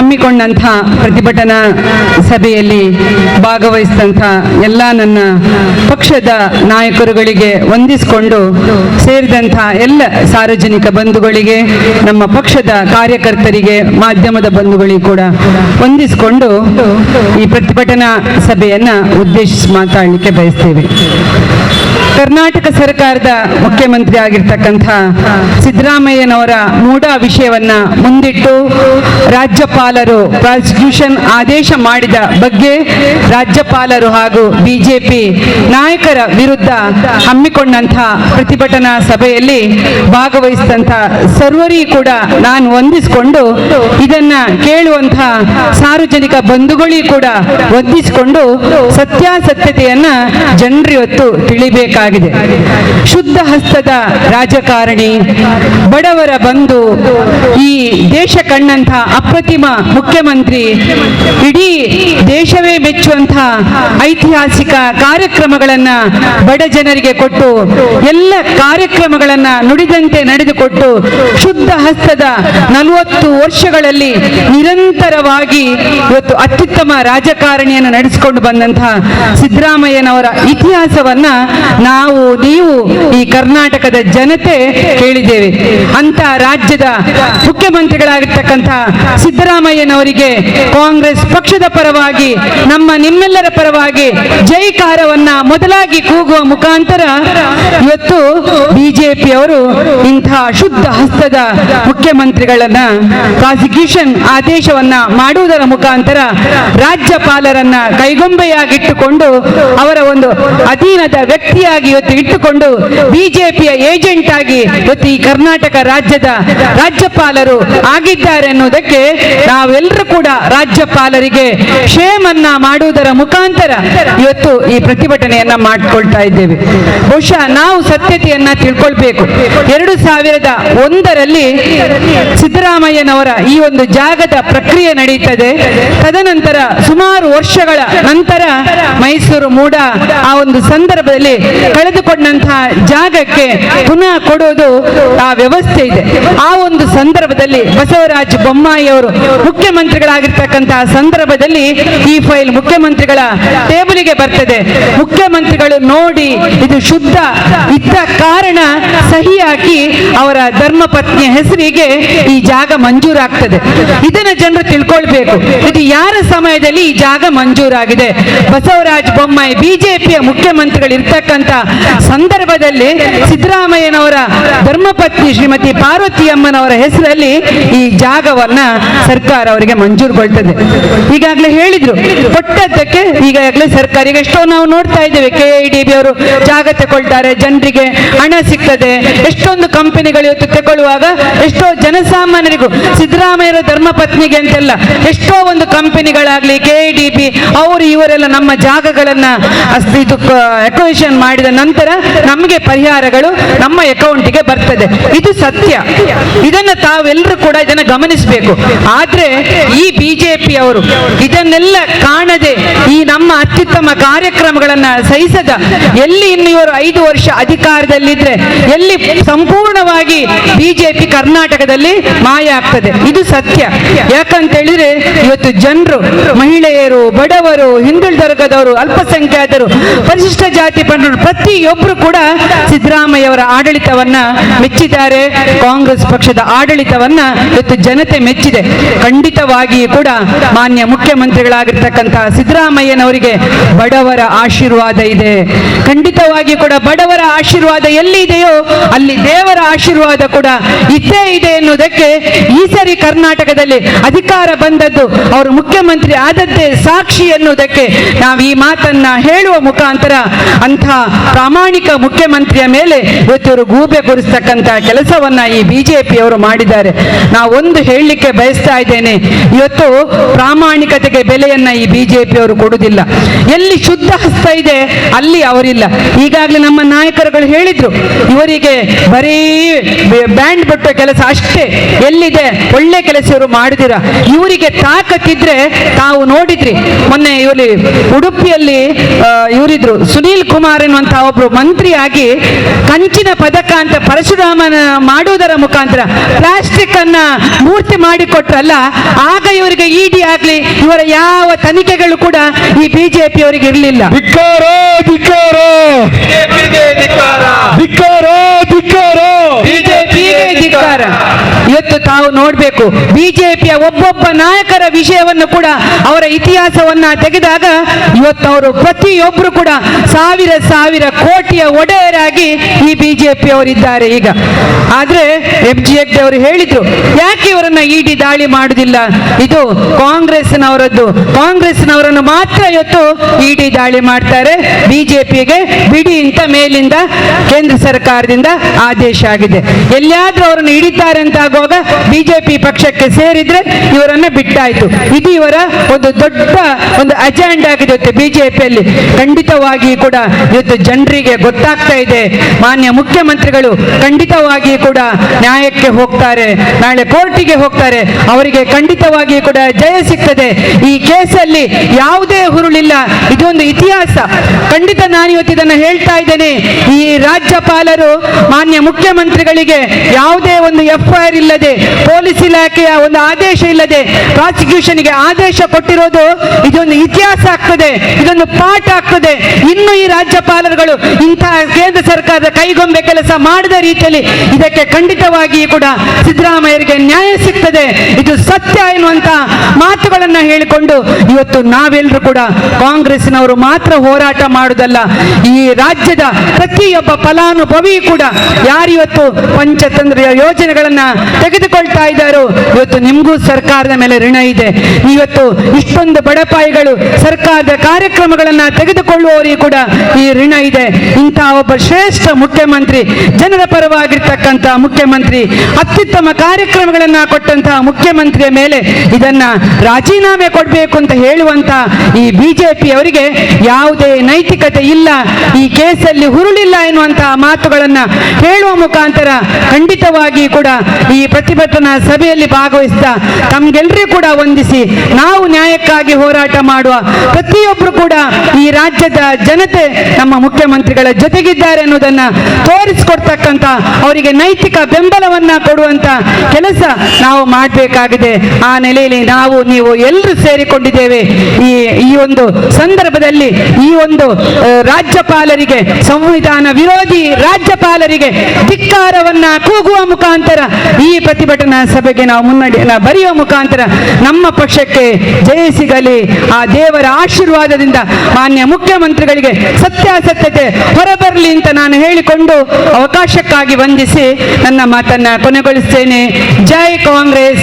ಹಮ್ಮಿಕೊಂಡಂಥ ಪ್ರತಿಭಟನಾ ಸಭೆಯಲ್ಲಿ ಭಾಗವಹಿಸಿದಂಥ ಎಲ್ಲ ನನ್ನ ಪಕ್ಷದ ನಾಯಕರುಗಳಿಗೆ ವಂದಿಸಿಕೊಂಡು ಸೇರಿದಂಥ ಎಲ್ಲ ಸಾರ್ವಜನಿಕ ಬಂಧುಗಳಿಗೆ, ನಮ್ಮ ಪಕ್ಷದ ಕಾರ್ಯಕರ್ತರಿಗೆ, ಮಾಧ್ಯಮದ ಬಂಧುಗಳಿಗೆ ಕೂಡ ವಂದಿಸಿಕೊಂಡು ಈ ಪ್ರತಿಭಟನಾ ಸಭೆಯನ್ನ ಉದ್ದೇಶಿಸಿ ಮಾತಾಡಲಿಕ್ಕೆ ಬಯಸ್ತೇವೆ. ಕರ್ನಾಟಕ ಸರ್ಕಾರದ ಮುಖ್ಯಮಂತ್ರಿ ಆಗಿರ್ತಕ್ಕಂಥ ಸಿದ್ದರಾಮಯ್ಯನವರ ಮೂಢ ವಿಷಯವನ್ನ ಮುಂದಿಟ್ಟು ರಾಜ್ಯಪಾಲರು ಪ್ರಾಸಿಕ್ಯೂಷನ್ ಆದೇಶ ಮಾಡಿದ ಬಗ್ಗೆ ರಾಜ್ಯಪಾಲರು ಹಾಗೂ ಬಿಜೆಪಿ ನಾಯಕರ ವಿರುದ್ಧ ಹಮ್ಮಿಕೊಂಡಂತಹ ಪ್ರತಿಭಟನಾ ಸಭೆಯಲ್ಲಿ ಭಾಗವಹಿಸಿದಂಥ ಸರ್ವರಿಗೂ ಕೂಡ ನಾನು ವಂದಿಸಿಕೊಂಡು ಇದನ್ನ ಕೇಳುವಂತಹ ಸಾರ್ವಜನಿಕ ಬಂಧುಗಳಿಗೂ ಕೂಡ ವಂದಿಸಿಕೊಂಡು ಸತ್ಯಾಸತ್ಯತೆಯನ್ನ ಜನರು ಇವತ್ತು ತಿಳಿಬೇಕಾಗಿದೆ ಶುದ್ಧ ಹಸ್ತದ ರಾಜಕಾರಣಿ ಬಡವರ ಬಂಧು ಈ ದೇಶ ಕಣ್ಣಂಥ ಅಪ್ರತಿಮ ಮುಖ್ಯಮಂತ್ರಿ ಇಡೀ ದೇಶವೇ ಮೆಚ್ಚುವಂತಹ ಐತಿಹಾಸಿಕ ಕಾರ್ಯಕ್ರಮಗಳನ್ನ ಬಡ ಜನರಿಗೆ ಕೊಟ್ಟು ಎಲ್ಲ ಕಾರ್ಯಕ್ರಮಗಳನ್ನ ನುಡಿದಂತೆ ನಡೆದುಕೊಟ್ಟು ಶುದ್ಧ ಹಸ್ತದ ನಲವತ್ತು ವರ್ಷಗಳಲ್ಲಿ ನಿರಂತರವಾಗಿ ಇವತ್ತು ಅತ್ಯುತ್ತಮ ರಾಜಕಾರಣಿಯನ್ನು ನಡೆಸಿಕೊಂಡು ಬಂದಂತಹ ಸಿದ್ದರಾಮಯ್ಯನವರ ಇತಿಹಾಸವನ್ನ ನಾವು ನೀವು ಈ ಕರ್ನಾಟಕದ ಜನತೆ ಕೇಳಿದ್ದೇವೆ. ಅಂತ ರಾಜ್ಯದ ಮುಖ್ಯಮಂತ್ರಿಗಳಾಗಿರ್ತಕ್ಕಂತಹ ಸಿದ್ದರಾಮಯ್ಯನವರಿಗೆ ಕಾಂಗ್ರೆಸ್ ಪಕ್ಷದ ಪರವಾಗಿ, ನಮ್ಮ ನಿಮ್ಮೆಲ್ಲರ ಪರವಾಗಿ ಜೈಕಾರವನ್ನ ಮೊದಲಾಗಿ ಕೂಗುವ ಮುಖಾಂತರ ಇವತ್ತು ಬಿಜೆಪಿಯವರು ಇಂತಹ ಶುದ್ಧ ಹಸ್ತದ ಮುಖ್ಯಮಂತ್ರಿಗಳನ್ನ, ಪ್ರಾಸಿಕ್ಯೂಷನ್ ಆದೇಶವನ್ನ ಮಾಡುವುದರ ಮುಖಾಂತರ ರಾಜ್ಯಪಾಲರನ್ನ ಕೈಗೊಂಬೆಯಾಗಿಟ್ಟುಕೊಂಡು ಅವರ ಒಂದು ಅಧೀನದ ವ್ಯಕ್ತಿಯಾಗಿ ಇವತ್ತು ಇಟ್ಟುಕೊಂಡು ಬಿಜೆಪಿಯ ಏಜೆಂಟ್ ಆಗಿ ಇವತ್ತು ಈ ಕರ್ನಾಟಕ ರಾಜ್ಯದ ರಾಜ್ಯಪಾಲರು ಆಗಿದ್ದಾರೆ ಅನ್ನೋದಕ್ಕೆ ನಾವೆಲ್ಲರೂ ಕೂಡ ರಾಜ್ಯಪಾಲರಿಗೆ ಕ್ಷೇಮನ್ನ ಮಾಡುವುದರ ಮುಖಾಂತರ ಇವತ್ತು ಈ ಪ್ರತಿಭಟನೆಯನ್ನ ಮಾಡಿಕೊಳ್ತಾ ಇದ್ದೇವೆ. ಬಹುಶಃ ನಾವು ಸತ್ಯತೆಯನ್ನ ತಿಳ್ಕೊಳ್ಬೇಕು. ಎರಡು ಸಾವಿರದ ಒಂದರಲ್ಲಿ ಸಿದ್ದರಾಮಯ್ಯನವರ ಈ ಒಂದು ಜಾಗದ ಪ್ರಕ್ರಿಯೆ ನಡೀತದೆ. ತದನಂತರ ಸುಮಾರು ವರ್ಷಗಳ ನಂತರ ಮೈಸೂರು ಮೂಡ ಆ ಒಂದು ಸಂದರ್ಭದಲ್ಲಿ ಕಳೆದುಕೊಂಡಂತಹ ಜಾಗಕ್ಕೆ ಪುನಃ ಕೊಡೋದು ಆ ವ್ಯವಸ್ಥೆ ಇದೆ. ಆ ಒಂದು ಸಂದರ್ಭದಲ್ಲಿ ಬಸವರಾಜ ಬೊಮ್ಮಾಯಿ ಅವರು ಮುಖ್ಯಮಂತ್ರಿಗಳಾಗಿರ್ತಕ್ಕಂತಹ ಸಂದರ್ಭದಲ್ಲಿ ಈ ಫೈಲ್ ಮುಖ್ಯಮಂತ್ರಿಗಳ ಟೇಬಲಿಗೆ ಬರ್ತದೆ. ಮುಖ್ಯಮಂತ್ರಿಗಳು ನೋಡಿ ಇದು ಶುದ್ಧ ಇದ್ದ ಕಾರಣ ಸಹಿ ಹಾಕಿ ಅವರ ಧರ್ಮಪತ್ನಿಯ ಹೆಸರಿಗೆ ಈ ಜಾಗ ಮಂಜೂರಾಗ್ತದೆ. ಇದನ್ನ ಜನರು ತಿಳ್ಕೊಳ್ಬೇಕು. ಇದು ಯಾರ ಸಮಯದಲ್ಲಿ ಈ ಜಾಗ ಮಂಜೂರಾಗಿದೆ? ಬಸವರಾಜ ಬೊಮ್ಮಾಯಿ, ಬಿಜೆಪಿಯ ಮುಖ್ಯಮಂತ್ರಿಗಳು ಇರ್ತಕ್ಕಂಥ ಸಂದರ್ಭದಲ್ಲಿ ಸಿದ್ದರಾಮಯ್ಯನವರ ಧರ್ಮಪತ್ನಿ ಶ್ರೀಮತಿ ಪಾರ್ವತಿ ಅಮ್ಮನವರ ಹೆಸರಲ್ಲಿ ಈ ಜಾಗವನ್ನ ಸರ್ಕಾರ ಅವರಿಗೆ ಮಂಜೂರುಗೊಳ್ತದೆ. ಈಗಾಗಲೇ ಹೇಳಿದ್ರು, ಕೊಟ್ಟದ್ದಕ್ಕೆ ಈಗಾಗಲೇ ಸರ್ಕಾರ ಈಗ ಎಷ್ಟೋ ನಾವು ನೋಡ್ತಾ ಇದ್ದೇವೆ. ಕೆ ಐ ಅವರು ಜಾಗ ತಗೊಳ್ತಾರೆ, ಜನರಿಗೆ ಹಣ ಸಿಗ್ತದೆ. ಎಷ್ಟೊಂದು ಕಂಪನಿಗಳು ಇವತ್ತು ತಗೊಳ್ಳುವಾಗ ಎಷ್ಟೋ ಜನಸಾಮಾನ್ಯರಿಗೂ ಸಿದ್ದರಾಮಯ್ಯರ ಧರ್ಮಪತ್ನಿಗೆ ಅಂತೆಲ್ಲ, ಎಷ್ಟೋ ಒಂದು ಕಂಪನಿಗಳಾಗ್ಲಿ ಕೆ ಡಿ ಬಿ ಅವರು ಇವರೆಲ್ಲ ನಮ್ಮ ಜಾಗಗಳನ್ನ ಇದು ಮಾಡಿದ ನಂತರ ನಮಗೆ ಪರಿಹಾರಗಳು ನಮ್ಮ ಅಕೌಂಟಿಗೆ ಬರ್ತದೆ. ಇದು ಸತ್ಯ. ಇದನ್ನ ತಾವೆಲ್ಲರೂ ಕೂಡ ಇದನ್ನ ಗಮನಿಸಬೇಕು. ಆದ್ರೆ ಈ ಬಿಜೆಪಿ ಅವರು ಇದನ್ನೆಲ್ಲ ಕಾಣದೆ ಈ ನಮ್ಮ ಅತ್ಯುತ್ತಮ ಕಾರ್ಯಕ್ರಮಗಳನ್ನ ಸಹಿಸದ ಎಲ್ಲಿ ಇನ್ನು ಇವರು ಐದು ವರ್ಷ ಅಧಿಕಾರದಲ್ಲಿದ್ರೆ ಎಲ್ಲಿ ಸಂಪೂರ್ಣವಾಗಿ ಬಿಜೆಪಿ ಕರ್ನಾಟಕದಲ್ಲಿ ಮಾಯ ಆಗ್ತದೆ. ಇದು ಸತ್ಯ. ಯಾಕಂತ ಹೇಳಿದ್ರೆ ಇವತ್ತು ಜನರು, ಮಹಿಳೆಯರು, ಬಡವರು ಹಿಂದುಳಿದ ವರ್ಗದವರು ಅಲ್ಪಸಂಖ್ಯಾತರು, ಪರಿಶಿಷ್ಟ ಜಾತಿ ಪಂಡರು ಪ್ರತಿಯೊಬ್ಬರು ಕೂಡ ಸಿದ್ದರಾಮಯ್ಯವರ ಆಡಳಿತವನ್ನ ಮೆಚ್ಚಿದ್ದಾರೆ. ಕಾಂಗ್ರೆಸ್ ಪಕ್ಷದ ಆಡಳಿತವನ್ನ ಇವತ್ತು ಜನತೆ ಮೆಚ್ಚಿದೆ. ಖಂಡಿತವಾಗಿಯೂ ಕೂಡ ಮಾನ್ಯ ಮುಖ್ಯಮಂತ್ರಿಗಳಾಗಿರ್ತಕ್ಕಂತಹ ಸಿದ್ದರಾಮಯ್ಯನವರಿಗೆ ಬಡವರ ಆಶೀರ್ವಾದ ಇದೆ. ಖಂಡಿತವಾಗಿ ಕೂಡ ಬಡವರ ಆಶೀರ್ವಾದ ಎಲ್ಲಿ ಇದೆಯೋ ಅಲ್ಲಿ ದೇವರ ಆಶೀರ್ವಾದ ಕೂಡ ಇದ್ದೇ ಇದೆ ಎನ್ನುವುದಕ್ಕೆ ಈ ಸರಿ ಕರ್ನಾಟಕದಲ್ಲಿ ಅಧಿಕಾರ ಬಂದದ್ದು ಅವರು ಮುಖ್ಯಮಂತ್ರಿ ಆದದ್ದೇ ಸಾಕ್ಷಿ ಎನ್ನುವುದಕ್ಕೆ ನಾವು ಈ ಮಾತನ್ನ ಹೇಳುವ ಮುಖಾಂತರ ಅಂಥ ಪ್ರಾಮಾಣಿಕ ಮುಖ್ಯಮಂತ್ರಿಯ ಮೇಲೆ ಇವತ್ತಿವರು ಗೂಬೆ ಕೂರಿಸ್ತಕ್ಕಂಥ ಕೆಲಸವನ್ನ ಈ ಬಿಜೆಪಿಯವರು ಮಾಡಿದ್ದಾರೆ. ನಾವು ಒಂದು ಹೇಳಲಿಕ್ಕೆ ಬಯಸ್ತಾ ಇದ್ದೇನೆ, ಇವತ್ತು ಪ್ರಾಮಾಣಿಕತೆಗೆ ಬೆಲೆಯನ್ನ ಈ ಬಿಜೆಪಿಯವರು ಕೊಡುವುದಿಲ್ಲ ಎಲ್ಲಿ ಶುದ್ಧ ಹಸ್ತ ಇದೆ, ಅಲ್ಲಿ ಅವರಿಲ್ಲ. ಈಗಾಗಲೇ ನಮ್ಮ ನಾಯಕರುಗಳು ಹೇಳಿದ್ರು, ಇವರಿಗೆ ಬರೀ ಬ್ಯಾಂಡ್ ಬಿಟ್ಟ ಕೆಲಸ ಅಷ್ಟೇ. ಎಲ್ಲಿದೆ? ಒಳ್ಳೆ ಕೆಲಸ ಇವರು ಮಾಡಿದಿರ? ಇವರಿಗೆ ತಾಕತ್ತಿದ್ರೆ ತಾವು ನೋಡಿದ್ರಿ. ಮೊನ್ನೆ ಇವರಲ್ಲಿ ಉಡುಪಿಯಲ್ಲಿ ಇವರಿದ್ರು ಸುನೀಲ್ ಕುಮಾರ್ ಎನ್ನುವಂತಹ ಒಬ್ರು ಮಂತ್ರಿಯಾಗಿ ಕಂಚಿನ ಪದಕ ಅಂತ ಪರಶುರಾಮನ ಮಾಡುವುದರ ಮುಖಾಂತರ ಪ್ಲಾಸ್ಟಿಕ್ ಅನ್ನ ಮೂರ್ತಿ ಮಾಡಿಕೊಟ್ರಲ್ಲ ಆಗ ಇವರಿಗೆ ಇಡಿ ಆಗ್ಲಿ ಇವರ ಯಾವ ತನಿಖೆಗಳು ಕೂಡ ಈ ಬಿಜೆಪಿ ಅವರಿಗೆ ಇರಲಿಲ್ಲ. ಧಿಕ್ಕಾರ. ಇವತ್ತು ತಾವು ನೋಡಬೇಕು, ಬಿಜೆಪಿಯ ಒಬ್ಬೊಬ್ಬ ನಾಯಕರ ವಿಷಯವನ್ನು ಕೂಡ, ಅವರ ಇತಿಹಾಸವನ್ನ ತೆಗೆದಾಗ ಇವತ್ತು ಅವರು ಪ್ರತಿಯೊಬ್ಬರು ಕೂಡ ಸಾವಿರ ಸಾವಿರ ಕೋಟಿಯ ಒಡೆಯರಾಗಿ ಈ ಬಿಜೆಪಿ ಅವರಿದ್ದಾರೆ ಈಗ. ಆದ್ರೆ ಎಂ ಜಿ ಹೆಗ್ಡೆ ಅವರು ಹೇಳಿದ್ರು, ಯಾಕೆ ಇವರನ್ನ ಇಡಿ ದಾಳಿ ಮಾಡುದಿಲ್ಲ? ಇದು ಕಾಂಗ್ರೆಸ್ನವರದ್ದು, ಕಾಂಗ್ರೆಸ್ನವರನ್ನು ಮಾತ್ರ ಇವತ್ತು ಇಡಿ ದಾಳಿ ಮಾಡ್ತಾರೆ. ಬಿಜೆಪಿಗೆ ಬಿಡಿ ಅಂತ ಮೇಲಿಂದ ಕೇಂದ್ರ ಸರ್ಕಾರದಿಂದ ಆದೇಶ ಆಗಿದೆ. ಎಲ್ಲಿಯಾದ್ರೂ ಅವರನ್ನು ಹಿಡಿತಾರೆ ಅಂತ ಆಗುವಾಗ ಬಿಜೆಪಿ ಪಕ್ಷಕ್ಕೆ ಸೇರಿದ್ರೆ ಇವರನ್ನ ಬಿಟ್ಟಾಯ್ತು. ಇದು ಇವರ ಒಂದು ದೊಡ್ಡ ಒಂದು ಅಜೆಂಡ್ ಆಗಿದೆ ಇವತ್ತು ಬಿಜೆಪಿಯಲ್ಲಿ. ಖಂಡಿತವಾಗಿ ಕೂಡ ಇವತ್ತು ಜನರಿಗೆ ಗೊತ್ತಾಗ್ತಾ ಇದೆ. ಮಾನ್ಯ ಮುಖ್ಯಮಂತ್ರಿಗಳು ಖಂಡಿತವಾಗಿ ಕೂಡ ನ್ಯಾಯಕ್ಕೆ ಹೋಗ್ತಾರೆ. ನಾಳೆ ಕೋರ್ಟಿಗೆ ಹೋಗ್ತಾರೆ. ಅವರಿಗೆ ಖಂಡಿತವಾಗಿ ಕೂಡ ಜಯ ಸಿಗ್ತದೆ. ಈ ಕೇಸಲ್ಲಿ ಯಾವುದೇ ಹುರುಳಿಲ್ಲ. ಇದೊಂದು ಇತಿಹಾಸ. ಖಂಡಿತ ನಾನು ಇವತ್ತು ಇದನ್ನು ಹೇಳ್ತಾ ಇದ್ದೇನೆ. ಈ ರಾಜ್ಯಪಾಲರು ಮಾನ್ಯ ಮುಖ್ಯಮಂತ್ರಿಗಳಿಗೆ ಯಾವುದೇ ಒಂದು ಎಫ್ ಐ ಆರ್ ಇಲ್ಲದೆ ಪೊಲೀಸ್ ಇಲಾಖೆಯ ಒಂದು ಆದೇಶ ಇಲ್ಲದೆ ಪ್ರಾಸಿಕ್ಯೂಷನ್ಗೆ ಆದೇಶ ಕೊಟ್ಟಿರೋದು ಇದೊಂದು ಇತಿಹಾಸ ಆಗ್ತದೆ, ಇದೊಂದು ಪಾಠ ಆಗ್ತದೆ. ಇನ್ನು ಈ ರಾಜ್ಯಪಾಲರುಗಳು ಇಂತಹ ಕೇಂದ್ರ ಸರ್ಕಾರದ ಕೈಗೊಂಬೆ ಕೆಲಸ ಮಾಡಿದ ರೀತಿಯಲ್ಲಿ ಇದಕ್ಕೆ ಖಂಡಿತವಾಗಿ ಕೂಡ ಸಿದ್ದರಾಮಯ್ಯರಿಗೆ ನ್ಯಾಯ ಸಿಗ್ತದೆ. ಇದು ಸತ್ಯ ಎನ್ನುವಂತ ಮಾತುಗಳನ್ನ ಹೇಳಿಕೊಂಡು ಇವತ್ತು ನಾವೆಲ್ಲರೂ ಕೂಡ ಕಾಂಗ್ರೆಸ್ನವರು ಮಾತ್ರ ಹೋರಾಟ ಮಾಡುವುದಲ್ಲ, ಈ ರಾಜ್ಯದ ಪ್ರತಿಯೊಬ್ಬ ಫಲಾನುಭವಿ ಕೂಡ ಯಾರಿವತ್ತು ಪಂಚತಂತ್ರ ಯೋಜನೆಗಳನ್ನ ತೆಗೆದುಕೊಳ್ತಾ ಇದ್ದಾರೋ. ಇವತ್ತು ನಿಮಗೂ ಸರ್ಕಾರದ ಮೇಲೆ ಋಣ ಇದೆ. ಇವತ್ತು ಇಷ್ಟೊಂದು ಬಡಪಾಯಿಗಳು ಸರ್ಕಾರದ ಕಾರ್ಯಕ್ರಮಗಳನ್ನ ತೆಗೆದುಕೊಳ್ಳುವವರಿಗೆ ಕೂಡ ಈ ಋಣ ಇದೆ. ಇಂತಹ ಒಬ್ಬ ಶ್ರೇಷ್ಠ ಮುಖ್ಯಮಂತ್ರಿ, ಜನರ ಪರವಾಗಿರ್ತಕ್ಕಂಥ ಮುಖ್ಯಮಂತ್ರಿ, ಅತ್ಯುತ್ತಮ ಕಾರ್ಯಕ್ರಮಗಳನ್ನ ಕೊಟ್ಟಂತಹ ಮುಖ್ಯಮಂತ್ರಿಯ ಮೇಲೆ ಇದನ್ನ ರಾಜೀನಾಮೆ ಕೊಡಬೇಕು ಅಂತ ಹೇಳುವಂತ ಈ ಬಿಜೆಪಿ ಅವರಿಗೆ ಯಾವುದೇ ನೈತಿಕತೆ ಇಲ್ಲ. ಈ ಕೇಸಲ್ಲಿ ಹುರುಳಿಲ್ಲ ಎನ್ನುವಂತಹ ಮಾತುಗಳನ್ನ ಹೇಳುವ ಮುಖಾಂತರ ಖಂಡಿತವಾಗಿ ಕೂಡ ಈ ಪ್ರತಿಭಟನಾ ಸಭೆಯಲ್ಲಿ ಭಾಗವಹಿಸಿದ ತಮ್ಗೆಲ್ಲರೂ ಕೂಡ ವಂದಿಸಿ ನಾವು ನ್ಯಾಯಕ್ಕಾಗಿ ಹೋರಾಟ ಮಾಡುವ ಪ್ರತಿಯೊಬ್ಬರು ಕೂಡ ಈ ರಾಜ್ಯದ ಜನತೆ ನಮ್ಮ ಮುಖ್ಯಮಂತ್ರಿಗಳ ಜೊತೆಗಿದ್ದಾರೆ ಅನ್ನೋದನ್ನ ತೋರಿಸಿಕೊಡ್ತಕ್ಕಂಥ ಅವರಿಗೆ ನೈತಿಕ ಬೆಂಬಲವನ್ನ ಕೊಡುವಂತ ಕೆಲಸ ನಾವು ಮಾಡಬೇಕಾಗಿದೆ. ಆ ನೆಲೆಯಲ್ಲಿ ನಾವು, ನೀವು ಎಲ್ಲರೂ ಸೇರಿಕೊಂಡಿದ್ದೇವೆ. ಈ ಈ ಒಂದು ಸಂದರ್ಭದಲ್ಲಿ ಈ ಒಂದು ರಾಜ್ಯಪಾಲರಿಗೆ, ಸಂವಿಧಾನ ವಿರೋಧಿ ರಾಜ್ಯಪಾಲರಿಗೆ ಧಿಕ್ಕಾರವನ್ನ ಕೂಗುವ ಮುಖಾಂತರ ಈ ಪ್ರತಿಭಟನಾ ಸಭೆಗೆ ನಾವು ಮುನ್ನಡೆ ಬರೆಯುವ ಮುಖಾಂತರ ನಮ್ಮ ಪಕ್ಷಕ್ಕೆ ಜಯ ಸಿಗಲಿ. ಆ ದೇವರ ಆಶೀರ್ವಾದದಿಂದ ಮಾನ್ಯ ಮುಖ್ಯಮಂತ್ರಿಗಳಿಗೆ ಸತ್ಯಾಸತ್ಯತೆ ಹೊರಬರಲಿ ಅಂತ ನಾನು ಹೇಳಿಕೊಂಡು ಅವಕಾಶಕ್ಕಾಗಿ ವಂದಿಸಿ ನನ್ನ ಮಾತನ್ನ ಕೊನೆಗೊಳಿಸ್ತೇನೆ. ಜೈ ಕಾಂಗ್ರೆಸ್.